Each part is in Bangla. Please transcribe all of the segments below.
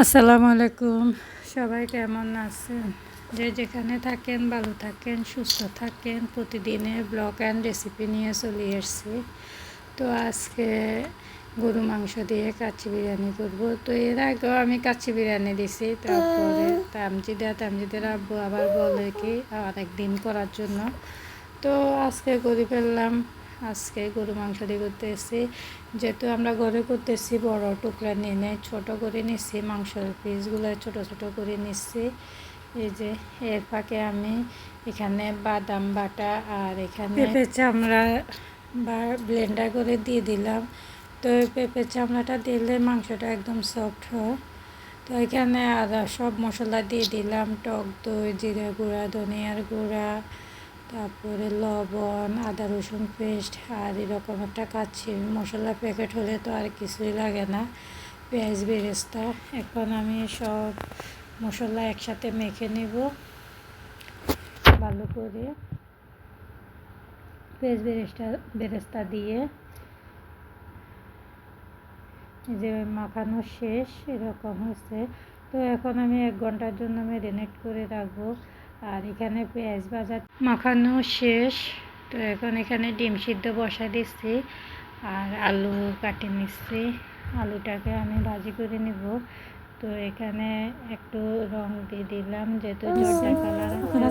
আসসালামু আলাইকুম। সবাই কেমন আছেন? যে যেখানে থাকেন, ভালো থাকেন, সুস্থ থাকেন, প্রতিদিনের ব্লগ অ্যান্ড রেসিপি নিয়ে চলে এসেছি। তো আজকে গরু মাংস দিয়ে কাচ্চি বিরিয়ানি করব। তো এর আগেও আমি কাচ্চি বিরিয়ানি দিছি, তারপরে তামজিদা, তামজিদের আব্বু আবার বলে কি আর একদিন করার জন্য। তো আজকে করে ফেললাম আজকে গরু মাংস দিয়ে করতে এসেছি। যেহেতু আমরা ঘরে করতেছি বড় টুকরা নিয়ে নেই, ছোটো করে নিচ্ছি, মাংসের পিসগুলো ছোট ছোট করে নিচ্ছি। এই যে এর ফাঁকে আমি এখানে বাদাম বাটা আর এখানে পেঁপে চামড়া বা ব্লেন্ডার করে দিয়ে দিলাম। তো পেঁপে চামড়াটা দিলে মাংসটা একদম সফট হয়। তো এখানে আর সব মশলা দিয়ে দিলাম, টক দই, জিরে গুঁড়া, ধনিয়ার গুঁড়া তারপরে লবণ, আদা, রসুন পেস্ট, আর এরকম একটা কাচ্ছি। মশলা প্যাকেট হলে তো আর কিছুই লাগে না। পেঁয়াজ, বেরেস্তা। এখন আমি সব মশলা একসাথে মেখে নেব। ভালো করে পেঁয়াজ, বেরেস্তা বেরেস্তা দিয়ে। যে মাখানো শেষ, এরকম হচ্ছে তো এখন আমি এক ঘণ্টার জন্য ম্যারিনেট করে রাখব। আর এখানে পেঁয়াজ ভাজা মাখানো শেষ। তো এখন এখানে ডিম সিদ্ধ বসা দিচ্ছি আর আলু কাটে নিচ্ছি। আলুটাকে আমি ভাজি করে নিব। তো এখানে একটু রং দিয়ে দিলাম যেহেতু জর্দা কালার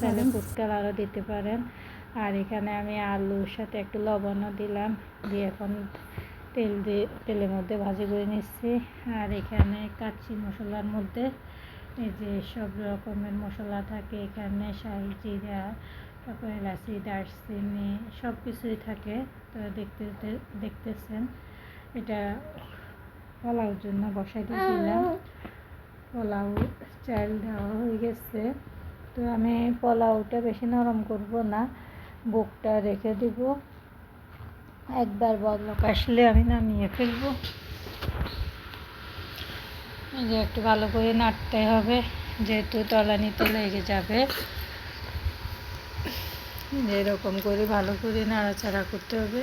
চাইলে ফুড কালারও দিতে পারেন। আর এখানে আমি আলুর সাথে একটু লবণও দিলাম দিয়ে এখন তেল দিয়ে তেলের মধ্যে ভাজি করে নিচ্ছি। আর এখানে কাচ্চি মশলার মধ্যে এই যে সব রকমের মশলা থাকে এখানে, শাহি জিরা, তারপর এলাচি দারচিনি, সব কিছুই থাকে। তো দেখতে, দেখতেছেন, এটা পোলাওর জন্য বসাই দিয়ে দিলাম পোলাও চাল দেওয়া হয়ে গেছে। তো আমি পোলাওটা বেশি নরম করব না, বুকটা রেখে দিব। একবার বদলক আসলে আমি নামিয়ে ফেলব। যে একটু ভালো করে নাড়তে হবে, যেহেতু তলানিতে লেগে যাবে। এরকম করে ভালো করে নাড়াচাড়া করতে হবে।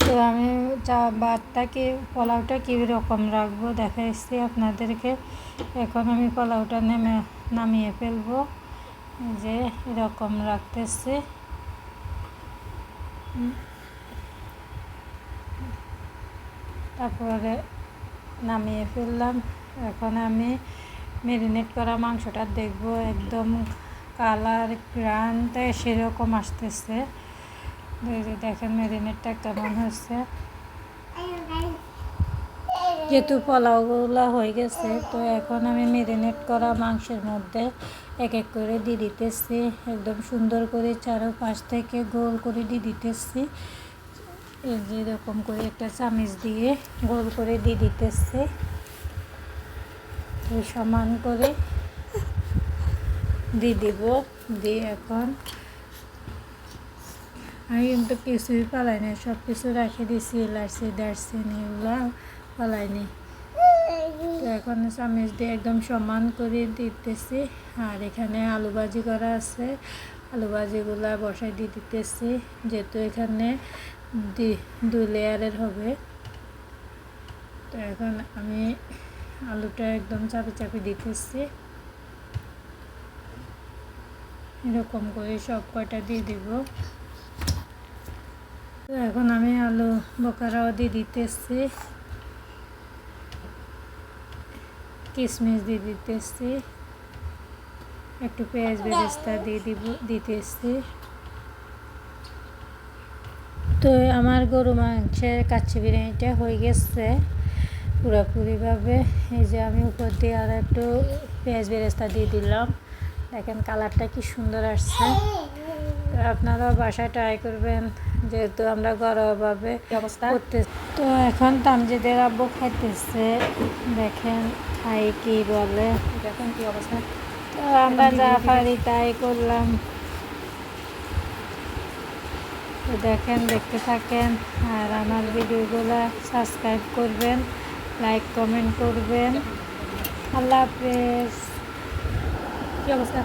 তো আমি চা ভাতটাকে, পোলাওটা কীরকম রাখব দেখা এসছি আপনাদেরকে। এখন আমি পোলাওটা নেমে, নামিয়ে ফেলব। যে এরকম রাখতেছি। তারপরে নামিয়ে ফেললাম। এখন আমি ম্যারিনেট করা মাংসটা দেখব, একদম কালার গ্রানটা সেরকম আসতেছে। দেখেন ম্যারিনেটটা কেমন হচ্ছে যেহেতু পোলাওগুলো হয়ে গেছে, তো এখন আমি ম্যারিনেট করা মাংসের মধ্যে এক এক করে দিয়ে দিতেছি। একদম সুন্দর করে চারোপাশ থেকে গোল করে দিয়ে দিতেছি। এই যে এরকম করে একটা চামিচ দিয়ে গোল করে দিয়ে দিতেছি। সমান করে দিয়ে দিব। দিয়ে এখন আমি কিন্তু কিছুই পালাইনি সব কিছু রাখে দিয়েছি এলাচি দারচিনি এগুলো পালাইনি তো এখন চামিচ দিয়ে একদম সমান করে দিতেছি, আর এখানে আলু ভাজি করা আছে, আলু ভাজিগুলো বসাই দিয়ে দিতেছি, যেহেতু এখানে দুই লেয়ারের হবে। তো এখন আমি আলুটা একদম চাপে চাপে দিতেছি। এরকম করে সব কয়টা দিয়ে দিব। তো এখন আমি আলু বকারাও দিয়ে দিতেছি। কিশমিশ দিয়ে দিতেছি। একটু পেঁয়াজ বেরেস্তা দিয়ে দিব, দিতেছি। তো আমার গরু মাংসের কাচ্চি বিরিয়ানিটা হয়ে গেছে। পুরোপুরিভাবে। এই যে আমি উপর দিয়ে আর একটু পেঁয়াজ বেরেস্তা দিয়ে দিলাম। দেখেন কালারটা কি সুন্দর আসছে। আপনারাও বাসায় ট্রাই করবেন যেহেতু আমরা ঘরোয়াভাবে অবস্থা? করতে তো এখন তামজিদের আব্বু খাইতেছে। দেখেন খাই কি বলে। দেখেন কি অবস্থা। তো আমরা যা পারি তাই করলাম। তো দেখেন দেখতে থাকেন। আর আমার ভিডিওগুলো সাবস্ক্রাইব করবেন। লাইক কমেন্ট করবেন। আল্লাহ হাফেজ। কি অবস্থা?